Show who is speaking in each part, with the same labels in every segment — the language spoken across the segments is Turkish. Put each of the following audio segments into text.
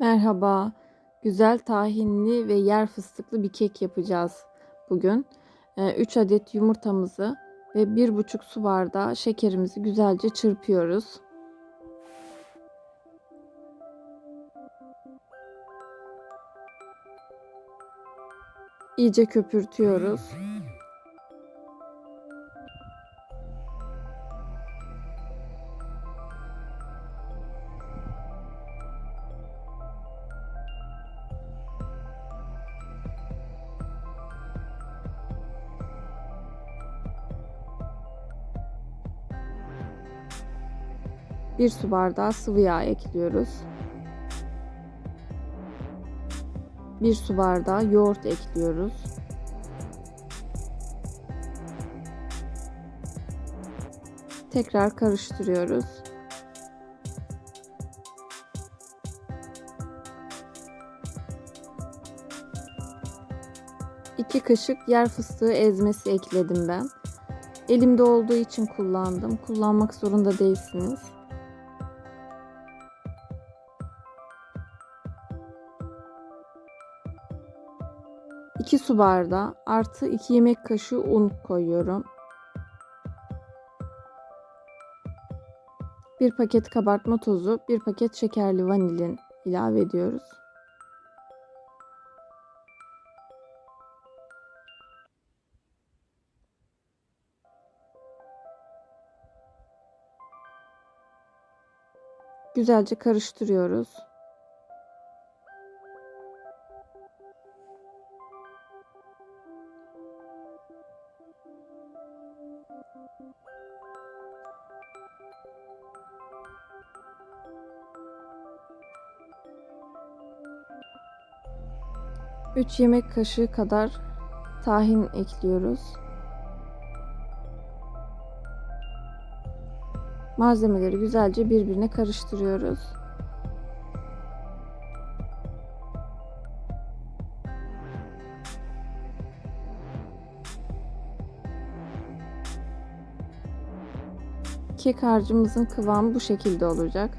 Speaker 1: Merhaba. Güzel tahinli ve yer fıstıklı bir kek yapacağız bugün. 3 adet yumurtamızı ve 1,5 su bardağı şekerimizi güzelce çırpıyoruz. İyice köpürtüyoruz. Bir su bardağı sıvı yağ ekliyoruz. Bir su bardağı yoğurt ekliyoruz. Tekrar karıştırıyoruz. İki kaşık yer fıstığı ezmesi ekledim ben. Elimde olduğu için kullandım. Kullanmak zorunda değilsiniz. 2 su bardağı artı 2 yemek kaşığı un koyuyorum. 1 paket kabartma tozu, 1 paket şekerli vanilin ilave ediyoruz. Güzelce karıştırıyoruz. 3 yemek kaşığı kadar tahin ekliyoruz. Malzemeleri güzelce birbirine karıştırıyoruz. Kek harcımızın kıvamı bu şekilde olacak.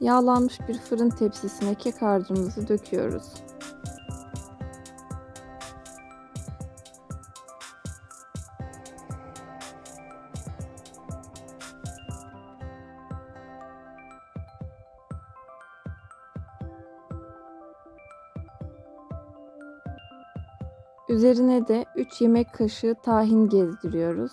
Speaker 1: Yağlanmış bir fırın tepsisine kek harcımızı döküyoruz. Üzerine de 3 yemek kaşığı tahin gezdiriyoruz.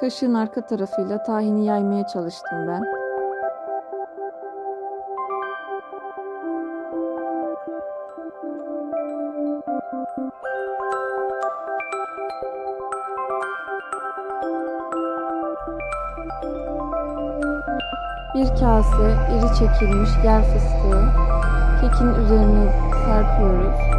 Speaker 1: Kaşığın arka tarafıyla tahini yaymaya çalıştım ben. Bir kase iri çekilmiş yer fıstığı kekin üzerine serpiyoruz.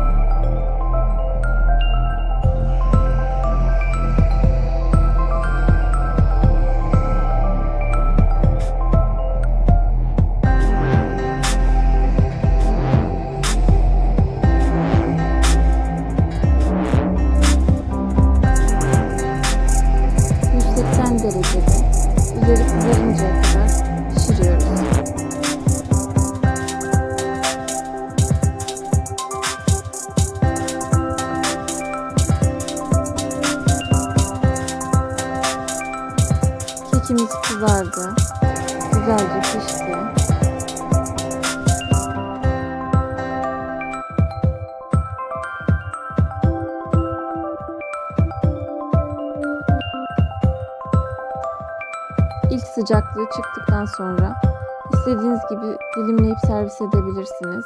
Speaker 1: Kekimiz kızardı. Güzelce pişti. İlk sıcaklığı çıktıktan sonra istediğiniz gibi dilimleyip servis edebilirsiniz.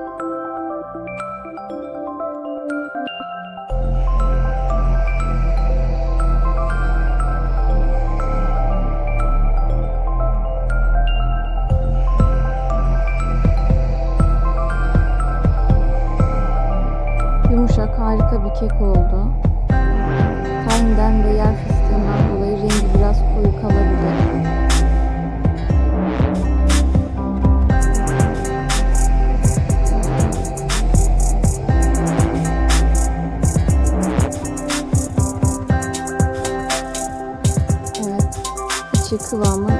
Speaker 1: harika bir kek oldu. Tahinden ve yer fıstığından dolayı rengi biraz koyu kalabilir. Evet, içi kıvamı